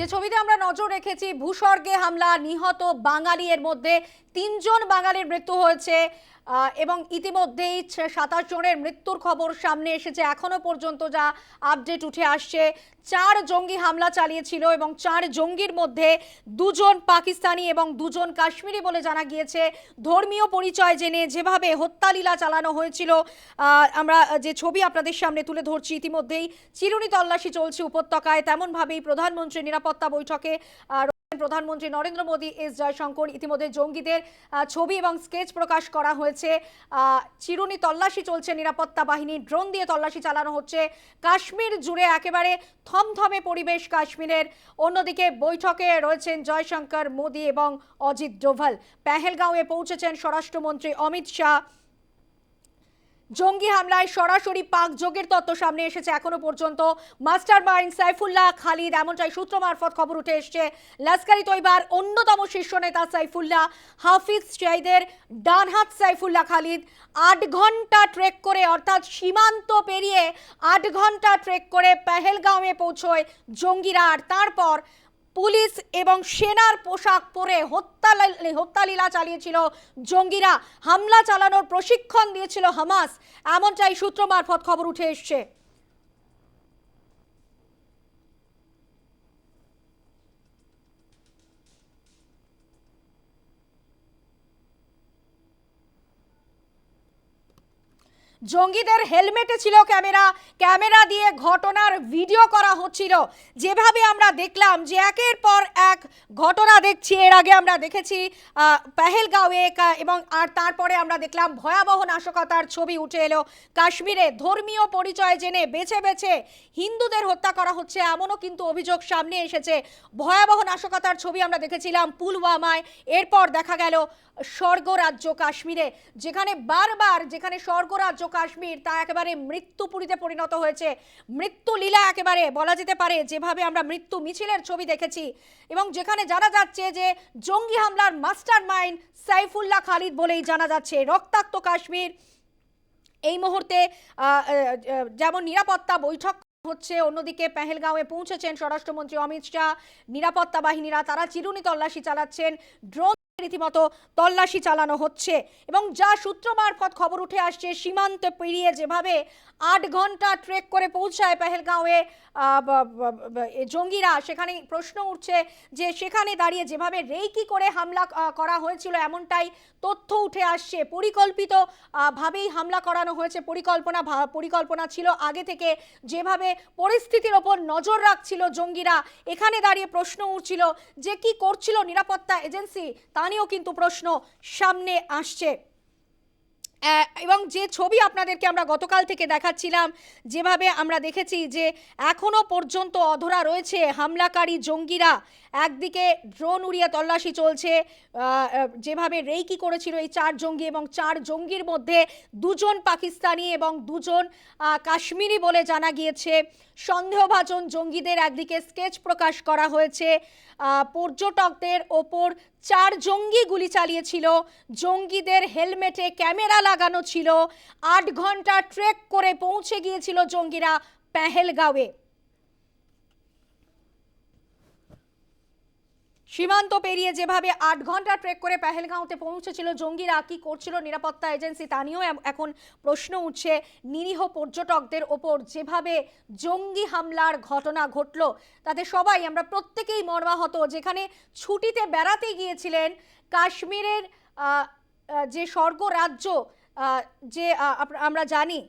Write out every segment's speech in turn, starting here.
যে ছবিতে আমরা নজর রেখেছি, ভূস্বর্গে হামলা, নিহত বাঙালি এর মধ্যে তিনজন বাঙালির মৃত্যু হয়েছে। এবং ইতিমধ্যেই সাতাশ জনের মৃত্যুর খবর সামনে এসেছে। এখনও পর্যন্ত যা আপডেট উঠে আসছে, চার জঙ্গি হামলা চালিয়েছিল এবং চার জঙ্গির মধ্যে দুজন পাকিস্তানি এবং দুজন কাশ্মীরি বলে জানা গিয়েছে। ধর্মীয় পরিচয় জেনে যেভাবে হত্যালীলা চালানো হয়েছিল আমরা যে ছবি আপনাদের সামনে তুলে ধরছি, ইতিমধ্যেই চিরুনি তল্লাশি চলছে উপত্যকায়। তেমনভাবেই প্রধানমন্ত্রী নিরাপত্তা বৈঠকে প্রধানমন্ত্রী নরেন্দ্র মোদী এস জয়শঙ্কর ইতিমধ্যে জঙ্গিদের ছবি এবং স্কেচ প্রকাশ করা হয়েছে। চিরুনি তল্লাশি চলছে নিরাপত্তা বাহিনী, ড্রোন দিয়ে তল্লাশি চালানো হচ্ছে। কাশ্মীর জুড়ে একেবারে থমথমে পরিবেশ কাশ্মীরের। অন্যদিকে বৈঠকে রয়েছেন জয়শঙ্কর, মোদী এবং অজিত ডোভাল। পেহেলগাঁওয়ে পৌঁছেছেন স্বরাষ্ট্রমন্ত্রী অমিত শাহ। জঙ্গি হামলায় সরাসরি পাক যোগের তত্ত্ব সামনে এসেছে এখনও পর্যন্ত। মাস্টার মাইন্ড সাইফুল্লাহ খালিদ, এমনটাই সূত্র মারফত খবর উঠে এসছে। লস্করি তৈবার অন্যতম শীর্ষ নেতা সাইফুল্লাহ, হাফিজ শাহিদের ডানহাত সাইফুল্লাহ খালিদ। আট ঘণ্টা ট্রেক করে, অর্থাৎ সীমান্ত পেরিয়ে আট ঘণ্টা ট্রেক করে পেহেলগাঁওয়ে পৌঁছয় জঙ্গিরা। আর তারপর পুলিশ এবং সেনার পোশাক পরে হত্যা হত্যালীলা চালিয়েছিল জঙ্গিরা। হামলা চালানোর প্রশিক্ষণ দিয়েছিল হামাস। এমনটাই সূত্র মারফত খবর উঠে এসছে। জঙ্গিদের হেলমেটে ছিল ক্যামেরা। ক্যামেরা দিয়ে ঘটনার ভিডিও করা হচ্ছিল। যেভাবে আমরা দেখলাম যে একের পর এক ঘটনা দেখছি, এর আগে আমরা দেখেছি পেহেলগাঁওয়ে এবং আর তারপরে আমরা দেখলাম ভয়াবহ নাশকতার ছবি উঠে এলো। কাশ্মীরে ধর্মীয় পরিচয় জেনে বেছে বেছে হিন্দুদের হত্যা করা হচ্ছে, এমনও কিন্তু অভিযোগ সামনে এসেছে। ভয়াবহ নাশকতার ছবি আমরা দেখেছিলাম পুলওয়ামায়। এরপর দেখা গেল স্বর্গরাজ্য কাশ্মীরে, যেখানে বারবার, যেখানে স্বর্গরাজ্য কাশ্মীর তা একেবারে মৃত্যুপুরীতে পরিণত হয়েছে। মৃত্যু লীলা একেবারে বলা যেতে পারে, যেভাবে আমরা মৃত্যু মিছিলের ছবি দেখেছি। এবং যেখানে জানা যাচ্ছে যে, জঙ্গি হামলার মাস্টার মাইন্ড সাইফুল্লাহ খালিদ বলেই জানা যাচ্ছে, রক্তাক্ত কাশ্মীর। এই মুহূর্তে যেমন নিরাপত্তা বৈঠক হচ্ছে, অন্যদিকে পেহেলগাঁওয়ে পৌঁছেছেন স্বরাষ্ট্রমন্ত্রী অমিত শাহ। নিরাপত্তা বাহিনীরা, তারা চিরুনি তল্লাশি চালাচ্ছেন। ড্রোন রীতিমতো তল্লাশি চালানো হচ্ছে এবং যা সূত্র মারফত খবর উঠে আসছে, সীমান্ত পেরিয়ে যেভাবে আট ঘণ্টা ট্রেক করে পৌঁছায় পেহেলগাঁওয়ে জঙ্গিরা সেখানে প্রশ্ন উঠছে যে সেখানে দাঁড়িয়ে যেভাবে রেইকি করে হামলা করা হয়েছিল এমনটাই তথ্য উঠে আসছে। পরিকল্পিত ভাবেই হামলা করানো হয়েছে, পরিকল্পনা পরিকল্পনা ছিল আগে থেকে যেভাবে পরিস্থিতির ওপর নজর রাখছিল জঙ্গিরা। এখানে দাঁড়িয়ে প্রশ্ন উঠছিল যে কি করছিল নিরাপত্তা এজেন্সি? তা নিয়েও কিন্তু প্রশ্ন সামনে আসছে। এবং যে ছবি আপনাদেরকে আমরা গতকাল থেকে দেখাচ্ছিলাম, যেভাবে আমরা দেখেছি যে এখনও পর্যন্ত অধরা রয়েছে হামলাকারী জঙ্গিরা। একদিকে ড্রোন উড়িয়ে তল্লাশি চলছে যেভাবে রেইকি করেছিল এই চার জঙ্গি এবং চার জঙ্গির মধ্যে দুজন পাকিস্তানি এবং দুজন কাশ্মীরি বলে জানা গিয়েছে। সন্দেহভাজন জঙ্গিদের একদিকে স্কেচ প্রকাশ করা হয়েছে পর্যটকদের ওপর চার জঙ্গি গুলি চালিয়েছিল। জঙ্গিদের হেলমেটে ক্যামেরা লাগানো ছিল। আট ঘণ্টা ট্রেক করে পৌঁছে গিয়েছিল জঙ্গিরা পেহেলগাঁওয়ে। সীমান্ত পেরিয়ে যেভাবে আট ঘণ্টা ট্রেক করে পেহেলগাঁওতে পৌঁছেছিল জঙ্গিরা কি করছিল নিরাপত্তা এজেন্সি তা নিয়েও এখন প্রশ্ন উঠছে। নিরীহ পর্যটকদের ওপর যেভাবে জঙ্গি হামলার ঘটনা ঘটলো তাতে সবাই আমরা প্রত্যেকেই মর্মাহত। যেখানে ছুটিতে বেড়াতে গিয়েছিলেন কাশ্মীরের যে স্বর্গ রাজ্য আহ, যে আমরা জানি।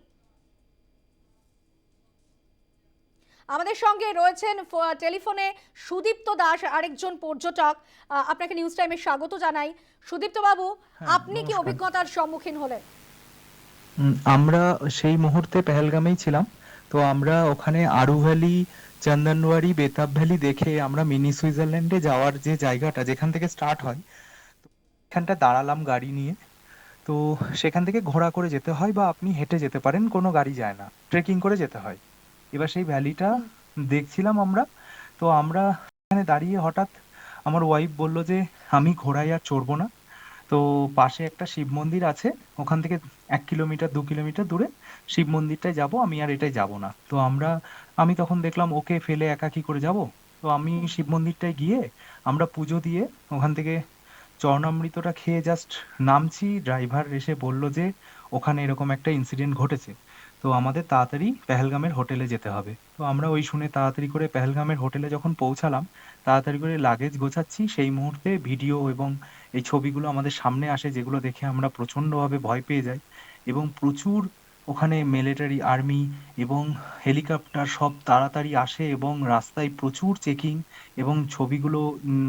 আমাদের সঙ্গে রয়েছেন টেলিফোনে সুদীপ্ত দাস আরেকজন পর্যটক। আপনাকে নিউজ টাইমে স্বাগত জানাই। সুদীপ্ত বাবু আপনি কি অভিজ্ঞতার সম্মুখীন হলেন? আমরা সেই মুহূর্তে পেহেলগামেই ছিলাম। তো আমরা ওখানে আরু ভ্যালি চন্দনওয়ারি বেতাব ভ্যালি দেখে আমরা মিনি সুইজারল্যান্ডে যাওয়ার যে জায়গাটা যেখান থেকে স্টার্ট হয় এখানটা দাঁড়ালাম গাড়ি নিয়ে। তো সেখান থেকে ঘোড়া করে যেতে হয় বা আপনি হেঁটে যেতে পারেন, কোনো গাড়ি যায় না ট্রেকিং করে যেতে হয়। এবার সেই ভ্যালিটা দেখছিলাম আমরা, তো আমরা এখানে দাঁড়িয়ে হঠাৎ আমার ওয়াইফ বলল যে, আমি ঘোড়ায় আর চড়বো না। তো পাশে একটা শিব মন্দির আছে, ওখান থেকে এক কিলোমিটার, দু কিলোমিটার দূরে শিব মন্দিরটায় যাব, আমি আর এটাই যাব না। তো আমরা, আমি তখন দেখলাম, ওকে ফেলে একা কি করে যাব? তো আমি শিব মন্দিরটায় গিয়ে আমরা পুজো দিয়ে ওখান থেকে চরণামৃতটা খেয়ে জাস্ট নামছি। ড্রাইভার এসে বলল যে, ওখানে এরকম একটা ইনসিডেন্ট ঘটেছে। তো আমাদের তাড়াতাড়ি পেহেলগামের হোটেলে যেতে হবে। তো আমরা ওই শুনে তাড়াতাড়ি করে পেহেলগামের হোটেলে যখন পৌঁছালাম, তাড়াতাড়ি করে লাগেজ গোছাচ্ছি। সেই মুহূর্তে ভিডিও এবং এই ছবিগুলো আমাদের সামনে আসে, যেগুলো দেখে আমরা প্রচণ্ডভাবে ভয় পেয়ে যাই এবং প্রচুর ওখানে মিলিটারি আর্মি এবং হেলিকপ্টার সব তাড়াতাড়ি আসে এবং রাস্তায় প্রচুর চেকিং এবং ছবিগুলো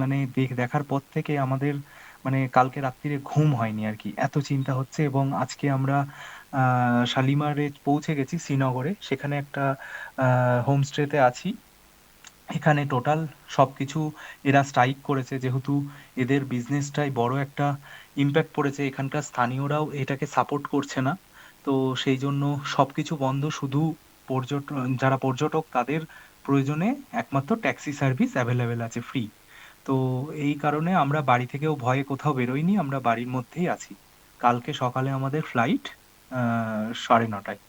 মানে দেখ- দেখার পর থেকে আমাদের মানে কালকে রাত্রিরে ঘুম হয়নি আর কি। এত চিন্তা হচ্ছে এবং আজকে আমরা, আহ, শালিমারে পৌঁছে গেছি শ্রীনগরে। সেখানে একটা হোমস্টেতে আছি। এখানে টোটাল সবকিছু এরা স্ট্রাইক করেছে। যেহেতু এদের বিজনেসটাই বড় একটা ইম্প্যাক্ট পড়েছে, এখানকার স্থানীয়রাও এটাকে সাপোর্ট করছে না। তো সেই জন্য সবকিছু বন্ধ। শুধু পর্যটন যারা পর্যটক তাদের প্রয়োজনে একমাত্র ট্যাক্সি সার্ভিস অ্যাভেলেবেল আছে, ফ্রি। তো এই কারণে আমরা বাড়ি থেকেও ভয়ে কোথাও বেরোইনি, আমরা বাড়ির মধ্যেই আছি। কালকে সকালে আমাদের ফ্লাইট সাড়ে নটায়।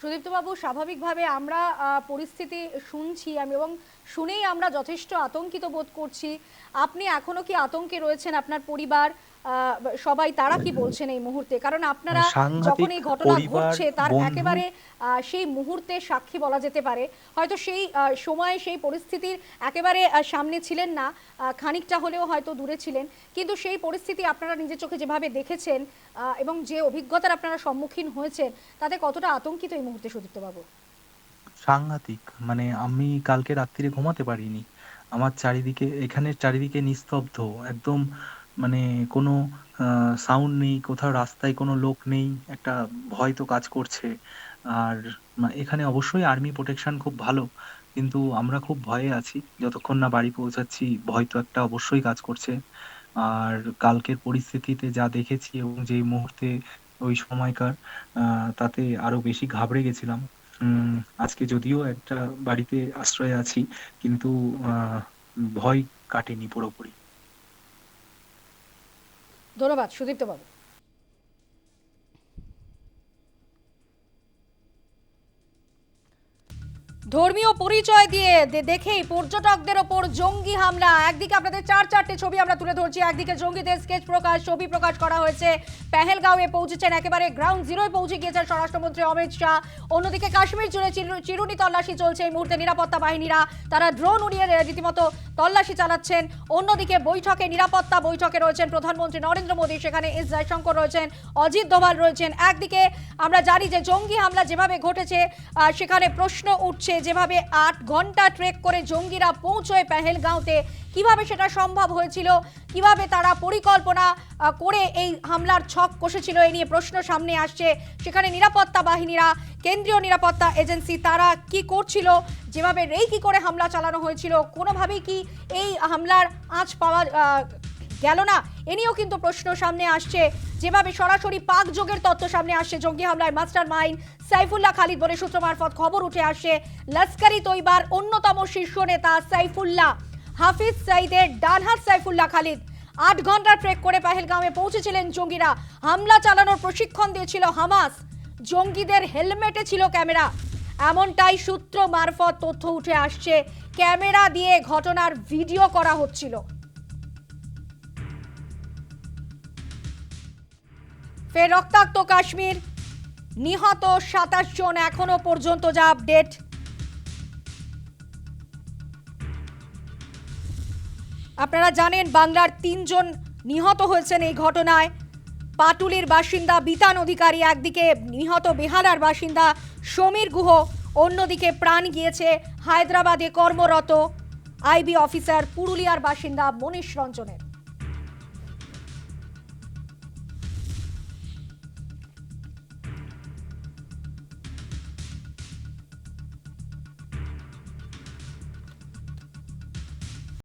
সুদীপ্তবাবু, স্বাভাবিকভাবে আমরা পরিস্থিতি শুনছি আমি এবং শুনেই আমরা যথেষ্ট আতঙ্কিত বোধ করছি। আপনি এখনও কি আতঙ্কে রয়েছেন আপনার পরিবার? সবাই তারা কি বলছেন এই মুহূর্তে? কারণ আপনারা যখন এই ঘটনা ঘটছে তার একেবারে সেই মুহূর্তে সাক্ষী বলা যেতে পারে। হয়তো সেই সময়ে সেই পরিস্থিতির একেবারে সামনে ছিলেন না খানিকটা হলেও হয়তো দূরে ছিলেন। কিন্তু সেই পরিস্থিতি আপনারা নিজের চোখে যেভাবে দেখেছেন এবং যে অভিজ্ঞতার আপনারা সম্মুখীন হয়েছেন তাতে কতটা আতঙ্কিত এই মুহূর্তে সুদীপ্তবাবু? সাংঘাতিক। মানে আমি কালকে রাত্রিরে ঘুমাতে পারিনি। আমার চারিদিকে এখানে চারিদিকে নিস্তব্ধ একদম মানে কোনো সাউন্ড নেই, কোথাও রাস্তায় কোনো লোক নেই, একটা ভয় তো কাজ করছে। আর এখানে অবশ্যই আর্মি প্রোটেকশন খুব ভালো, কিন্তু আমরা খুব ভয়ে আছি। যতক্ষণ না বাড়ি পৌঁছাচ্ছি, ভয় তো একটা অবশ্যই কাজ করছে। আর কালকের পরিস্থিতিতে যা দেখেছি এবং যে মুহূর্তে, ওই সময়কার তাতে আরও বেশি ঘাবড়ে গেছিলাম। আজকে যদিও একটা বাড়িতে আশ্রয়ে আছি, কিন্তু ভয় কাটেনি পুরোপুরি। ধন্যবাদ সুদীপ্তবাবু ধর্মীয় পরিচয় দিয়ে দেখেই পর্যটকদের ওপর জঙ্গি হামলা। একদিকে আপনাদের চার চারটে ছবি আমরা তুলে ধরছি, একদিকে জঙ্গিদের স্কেচ প্রকাশ, ছবি প্রকাশ করা হয়েছে। পেহেলগাঁওয়ে পৌঁছেছেন, একেবারে গ্রাউন্ড জিরোয় পৌঁছে গিয়েছেন স্বরাষ্ট্রমন্ত্রী অমিত শাহ। অন্যদিকে কাশ্মীর জুড়ে চিরু- চিরুনি তল্লাশি চলছে এই মুহূর্তে নিরাপত্তা বাহিনীরা। তারা ড্রোন উড়িয়ে রীতিমতো তল্লাশি চালাচ্ছেন। অন্যদিকে বৈঠকে নিরাপত্তা বৈঠকে রয়েছেন প্রধানমন্ত্রী নরেন্দ্র মোদী। সেখানে এস জয়শঙ্কর রয়েছেন, অজিত দোভাল রয়েছেন। একদিকে আমরা জানি যে জঙ্গি হামলা যেভাবে ঘটেছে সেখানে প্রশ্ন উঠছে যেভাবে আট ঘণ্টা ট্রেক করে জঙ্গিরা পৌঁছয় পেহেলগাঁওতে, কীভাবে সেটা সম্ভব হয়েছিল, কীভাবে তারা পরিকল্পনা করে এই হামলার ছক কষেছিল এই নিয়ে প্রশ্ন সামনে আসছে। সেখানে নিরাপত্তা বাহিনীরা, কেন্দ্রীয় নিরাপত্তা এজেন্সি, তারা কি করছিল, যেভাবে রেই কি করে হামলা চালানো হয়েছিল, কোনোভাবেই কি এই হামলার আঁচ পাওয়া গেল না? এ নিয়েও কিন্তু প্রশ্ন সামনে আসছে। যেভাবে সরাসরি পাক যোগের তথ্য সামনে আসছে, জঙ্গি হামলায় মাস্টার মাইন্ড সাইফুল্লাহ খালিদ বলে সূত্র মারফত খবর উঠে আসছে লস্করি তৈবার অন্যতম শীর্ষ নেতা সাইফুল্লাহ। হাফিজ সাইদের ডানহাত সাইফুল্লাহ খালিদ। আট ঘণ্টা ট্রেক করে পাহেলগাঁওয়ে পৌঁছেছিলেন জঙ্গিরা। হামলা চালানোর প্রশিক্ষণ দিয়েছিল হামাস। জঙ্গিদের হেলমেটে ছিল ক্যামেরা। এমনটাই সূত্র মারফত তথ্য উঠে আসছে। ক্যামেরা দিয়ে ঘটনার ভিডিও করা হচ্ছিল। ফের রক্তাক্ত কাশ্মীর। নিহত সাতাশ জন এখনও পর্যন্ত যা আপডেট। আপনারা জানেন বাংলার তিনজন নিহত হয়েছেন এই ঘটনায়। পাটুলির বাসিন্দা বিতান অধিকারী, একদিকে নিহত বেহালার বাসিন্দা সমীর গুহ, অন্যদিকে প্রাণ গিয়েছে হায়দ্রাবাদে কর্মরত আইবি অফিসার পুরুলিয়ার বাসিন্দা মনীষ রঞ্জনের।